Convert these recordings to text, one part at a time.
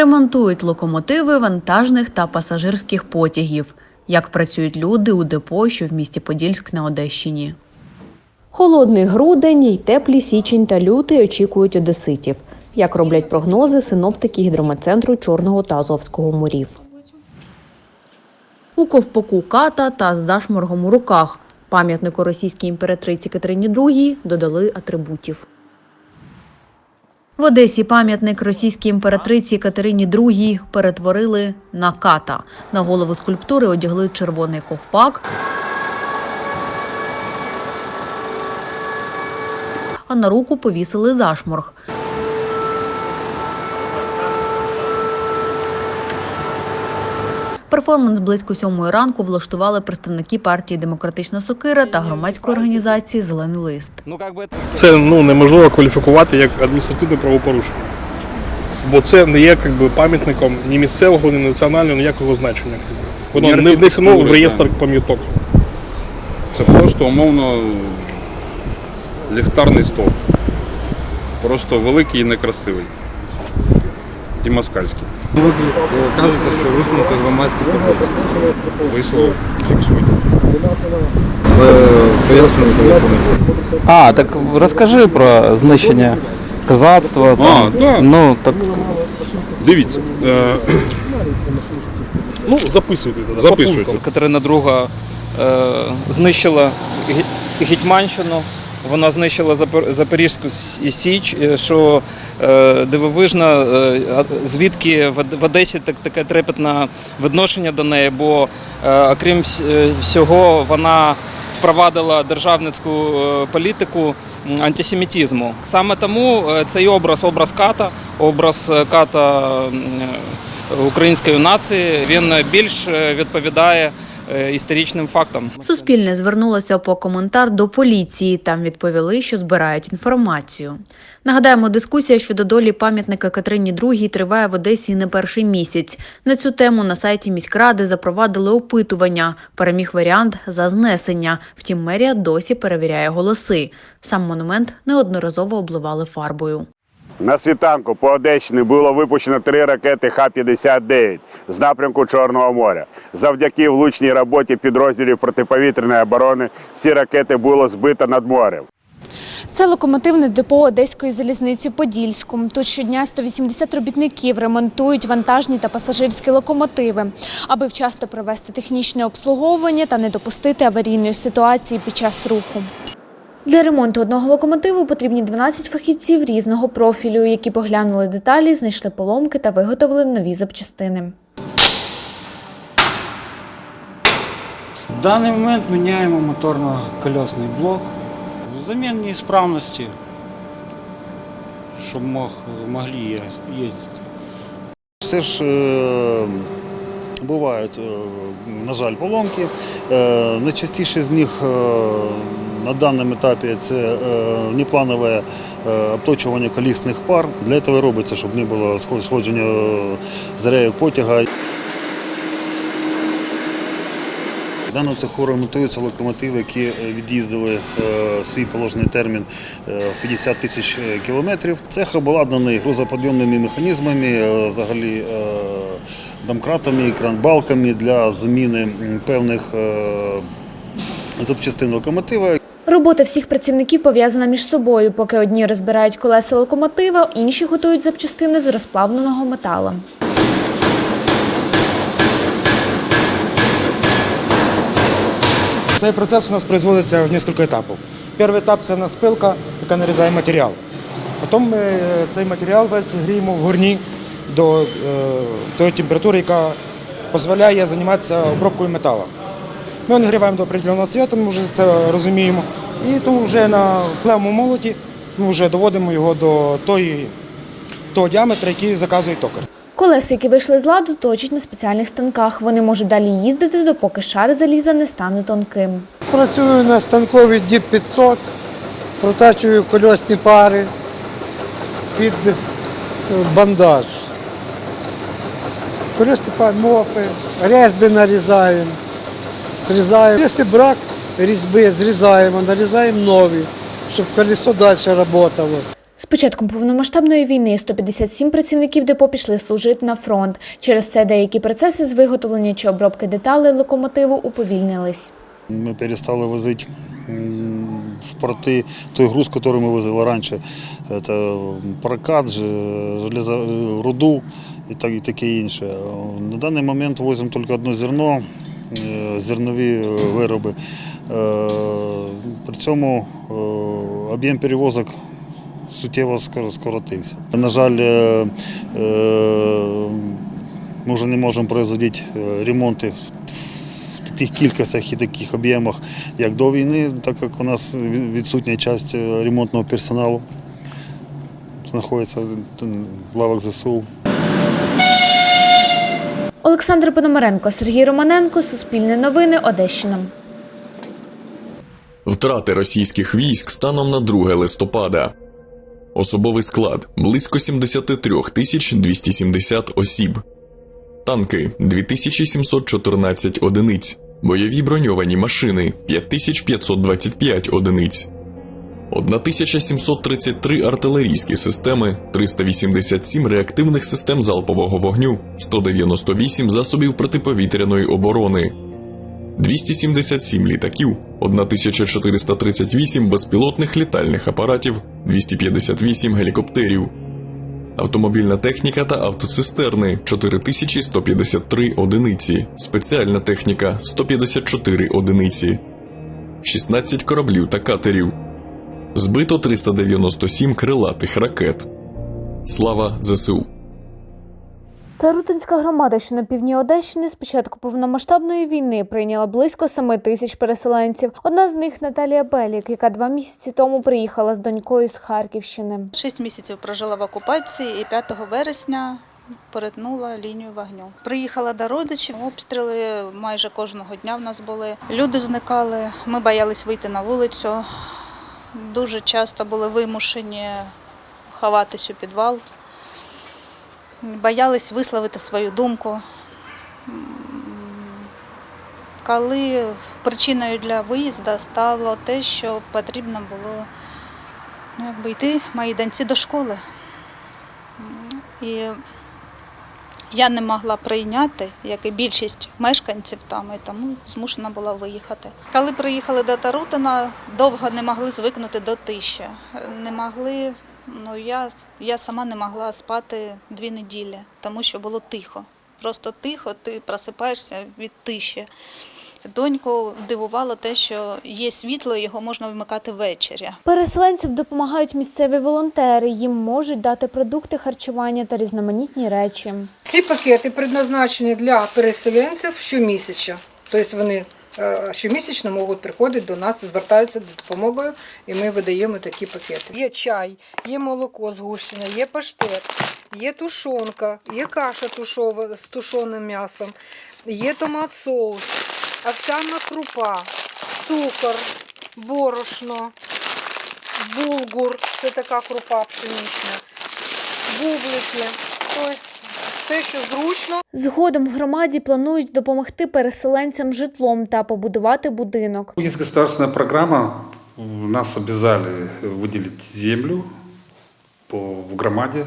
Ремонтують локомотиви вантажних та пасажирських потягів. Як працюють люди у депо, що в місті Подільськ на Одещині. Холодний грудень й теплі січень та лютий очікують одеситів. Як роблять прогнози синоптики гідрометцентру Чорного та Азовського морів. У ковпаку ката та з зашморгом у руках. Пам'ятнику російській імператриці Катерині II додали атрибутів. В Одесі пам'ятник російській імператриці Катерині II перетворили на ката. На голову скульптури одягли червоний ковпак, а на руку повісили зашморг. Перформанс близько сьомої ранку влаштували представники партії Демократична Сокира та громадської організації Зелений лист. Ну, Це ну неможливо кваліфікувати як адміністративне правопорушення. Бо це не є якби, пам'ятником ні місцевого, ні національного, ніякого значення. Воно Ні не внесено в реєстр пам'яток. Це просто умовно ліхтарний стовп. Просто великий і некрасивий. І москальський. Ви е, кажете, що висунути громадську позицію. Висловив, фіксуйте. Ви пояснюєте телефони. А, так розкажи про знищення козацтва. там. да. Ну, так Дивіться. Е, Ну, записуйте. тоді, Записуйте. Катерина II е, знищила Гі- Гетьманщину, вона знищила Запор- Запорізьку Січ, е, що е, дивовижно, е, звідки в Одесі так, таке трепетне відношення до неї, бо окрім всього вона впровадила державницьку політику антисемітизму. Саме тому цей образ, образ ката, образ ката української нації, він більш відповідає історичним фактам. Суспільне звернулося по коментар до поліції. Там відповіли, що збирають інформацію. Нагадаємо, дискусія щодо долі пам'ятника Катерині II триває в Одесі не перший місяць. На цю тему на сайті міськради запровадили опитування. Переміг варіант за знесення. Втім, мерія досі перевіряє голоси. Сам монумент неодноразово обливали фарбою. На світанку по Одещині було випущено три ракети Х-59 з напрямку Чорного моря. Завдяки влучній роботі підрозділів протиповітряної оборони всі ракети було збито над морем. Це локомотивне депо Одеської залізниці Подільську. Тут щодня 180 робітників ремонтують вантажні та пасажирські локомотиви, аби вчасно провести технічне обслуговування та не допустити аварійної ситуації під час руху. Для ремонту одного локомотиву потрібні 12 фахівців різного профілю, які поглянули деталі, знайшли поломки та виготовили нові запчастини. В даний момент міняємо моторно-кольосний блок. Взамін неісправності, щоб мог, могли їздити. Все ж е, бувають, е, на жаль, поломки. Е, найчастіше з них на даному етапі це е, непланове е, обточування колісних пар. Для цього робиться, щоб не було сходження е, заряїв потяга. В даному цеху ремонтуються локомотиви, які від'їздили свій положений термін в 50 тисяч кілометрів. Цех обладнаний грузоподйомними механізмами, взагалі домкратами, кранбалками для заміни певних запчастин локомотива. Робота всіх працівників пов'язана між собою, поки одні розбирають колеса локомотива, інші готують запчастини з розплавленого металу. Цей процес у нас производиться в кілька етапів. Перший етап це в нас пилка, яка нарізає матеріал. Потім ми е, цей матеріал весь гріємо в горні до е, тої температури, яка дозволяє займатися обробкою металу. Ми нагріваємо до определеного цвіту, ми вже це розуміємо. І тому вже на плевому молоті ми вже доводимо його до тої, того діаметра, який заказує токар. Колеса, які вийшли з ладу, точать на спеціальних станках. Вони можуть далі їздити, допоки шар заліза не стане тонким. Працюю на станковій ДІП 500, протачую кольосні пари під е, бандаж. Кольосні пари, мофи, різьби нарізаємо, зрізаємо. Якщо брак різьби, зрізаємо, нарізаємо нові, щоб колесо далі працювало. З початком повномасштабної війни 157 працівників депо пішли служити на фронт. Через це деякі процеси з виготовлення чи обробки деталей локомотиву уповільнились. Ми перестали возити в порти той груз, який ми возили раніше. Це прокат, же- железо, руду і, так, і таке інше. На даний момент возимо тільки одне зерно, зернові е, вироби. Е, При цьому е, об'єм перевозок суттєво скоротився. На жаль, ми вже не можемо производити ремонти в тих кількостях і таких об'ємах, як до війни, так як у нас відсутня частина ремонтного персоналу знаходиться в лавах ЗСУ. Олександр Пономаренко, Сергій Романенко, Суспільне новини, Одещина. Втрати російських військ станом на 2 листопада. Особовий склад близько 73 тисяч 270 осіб. Танки 2714 одиниць. Бойові броньовані машини 5525 одиниць. 1733 артилерійські системи, 387 реактивних систем залпового вогню, 198 засобів протиповітряної оборони, 277 літаків, 1438 безпілотних літальних апаратів, 258 гелікоптерів, автомобільна техніка та автоцистерни 4153 одиниці, спеціальна техніка 154 одиниці, 16 кораблів та катерів, збито 397 крилатих ракет. Слава ЗСУ! Тарутинська громада, що на півдні Одещини, з початку повномасштабної війни прийняла близько 7 тисяч переселенців. Одна з них Наталія Белік, яка два місяці тому приїхала з донькою з Харківщини. Шість місяців прожила в окупації і 5 вересня перетнула лінію вогню. Приїхала до родичів, обстріли майже кожного дня в нас були. Люди зникали, ми боялись вийти на вулицю. Дуже часто були вимушені ховатись у підвал. Боялись висловити свою думку. Коли причиною для виїзду стало те, що потрібно було ну, якби йти моїй доньці до школи. І я не могла прийняти, як і більшість мешканців там, і тому змушена була виїхати. Коли приїхали до Тарутина, довго не могли звикнути до тиші. Не могли, ну я, я сама не могла спати дві неділі, тому що було тихо. Просто тихо, ти просипаєшся від тиші. Доньку дивувало те, що є світло, його можна вмикати ввечері. Переселенцям допомагають місцеві волонтери. Їм можуть дати продукти харчування та різноманітні речі. Ці пакети предназначені для переселенців щомісяця. Тобто вони е, щомісячно можуть приходити до нас, звертаються за допомогою, і ми видаємо такі пакети. Є чай, є молоко згущене, є паштет, є тушонка, є каша тушова з тушоним м'ясом, є томат соус, овсяна крупа, цукор, борошно, булгур, це така крупа пшенична, бублики. Тобто те, що зручно. Згодом в громаді планують допомогти переселенцям житлом та побудувати будинок. Есть государственная программа, нас обязали выделить землю по, в громаде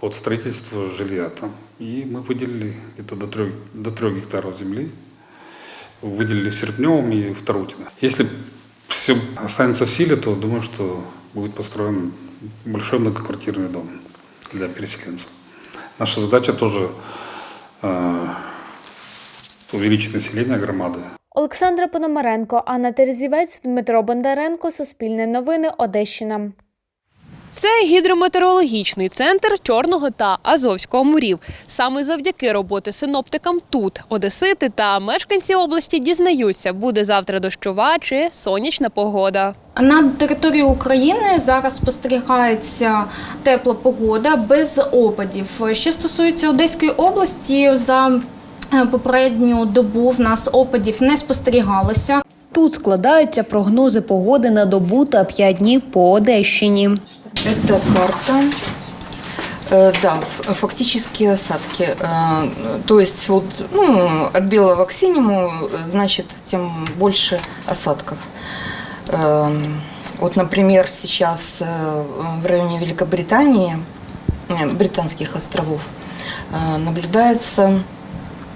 под строительство жилья там. И мы выделили где-то до трех, до трех гектаров земли, выделили в Серпневом и в Тарутино. Если все останется в силе, то думаю, что будет построен большой многоквартирный дом для переселенцев. Наша задача тоже э, увеличить население громады. Олександра Пономаренко, Анна Терзівець, Дмитро Бондаренко, Суспільне новини, Одещина. Це гідрометеорологічний центр Чорного та Азовського морів. Саме завдяки роботи синоптикам тут одесити та мешканці області дізнаються, буде завтра дощова чи сонячна погода. На території України зараз спостерігається тепла погода без опадів. Що стосується Одеської області, за е, попередню добу в нас опадів не спостерігалося. Тут складаються прогнози погоди на добу та 5 днів по Одещині. Это карта. Э, Да, фактические осадки. Э, То есть вот ну, от белого к синему, э, значит, тем больше осадков. Вот, например, сейчас в районе Великобритании, британских островов, наблюдается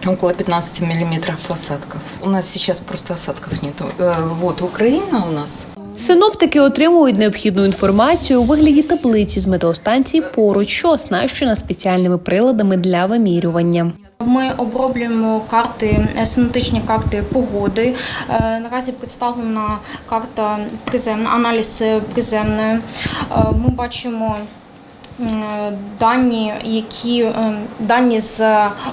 около 15 миллиметров осадков. У нас сейчас просто осадков нету. Э, Вот Украина у нас Синоптики отримують необхідну інформацію у вигляді таблиці з метеостанції поруч, що оснащена спеціальними приладами для вимірювання. Ми оброблюємо карти, е, синоптичні карти погоди. Е, Наразі представлена карта приземна, аналіз е, приземної. Ми бачимо дані, які дані з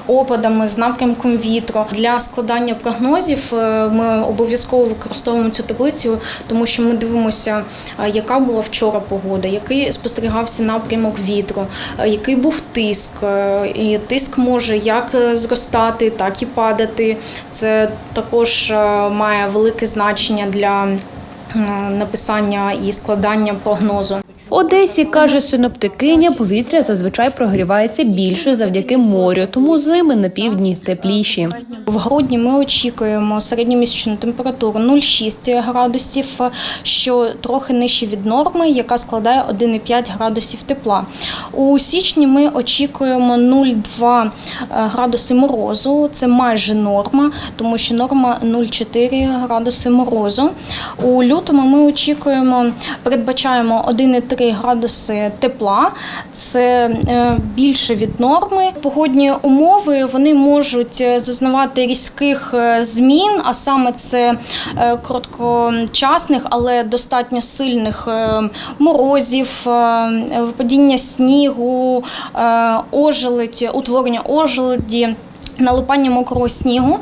опадами, з напрямком вітру. Для складання прогнозів е, ми обов'язково використовуємо цю таблицю, тому що ми дивимося, е, яка була вчора погода, який спостерігався напрямок вітру, е, який був тиск. І тиск може як зростати, так і падати. Це також має велике значення для написання і складання прогнозу. Одесі каже синоптикиня, повітря зазвичай прогрівається більше завдяки морю, тому зими на півдні тепліші. В грудні ми очікуємо середньомісячну температуру 0,6 градусів, що трохи нижче від норми, яка складає 1,5 градусів тепла. У січні ми очікуємо 0,2 градуси морозу. Це майже норма, тому що норма 0,4 градуси морозу. У лютому ми очікуємо, передбачаємо 1,3 градуси тепла. Це е, більше від норми. Погодні умови вони можуть е, зазнавати різких е, змін, а саме це короткочасних, але достатньо сильних морозів, випадіння снігу, ожеледь, утворення ожеледі. Налипання мокрого снігу.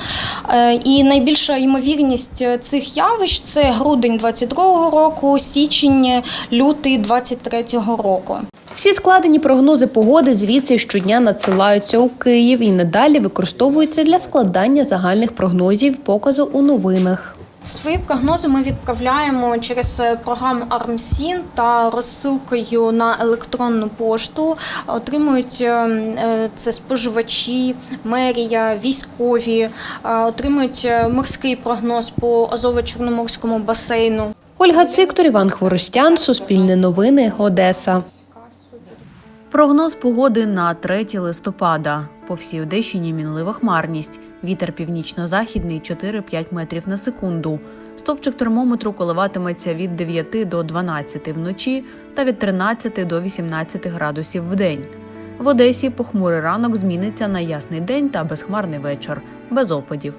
Е, І найбільша ймовірність цих явищ це грудень 22-го року, січень, лютий 23-го року. Всі складені прогнози погоди звідси щодня надсилаються у Київ і надалі використовуються для складання загальних прогнозів показу у новинах. Свої прогнози ми відправляємо через е, програму ARMSIN та розсилкою на електронну пошту. Отримують е, е, це споживачі, мерія, військові, отримують морський прогноз по Азово-Чорноморському басейну. Ольга Циктор, Іван Хворостян, Суспільне новини, Одеса. Прогноз погоди на 3 листопада. По всій Одещині мінлива хмарність. Вітер північно-західний 4-5 метрів на секунду. Стопчик термометру коливатиметься від 9 до 12 вночі та від 13 до 18 градусів в день. В Одесі похмурий ранок зміниться на ясний день та безхмарний вечір, без опадів.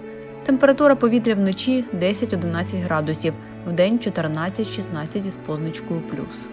Температура повітря вночі 10-11 градусів, вдень 14-16 із позначкою плюс.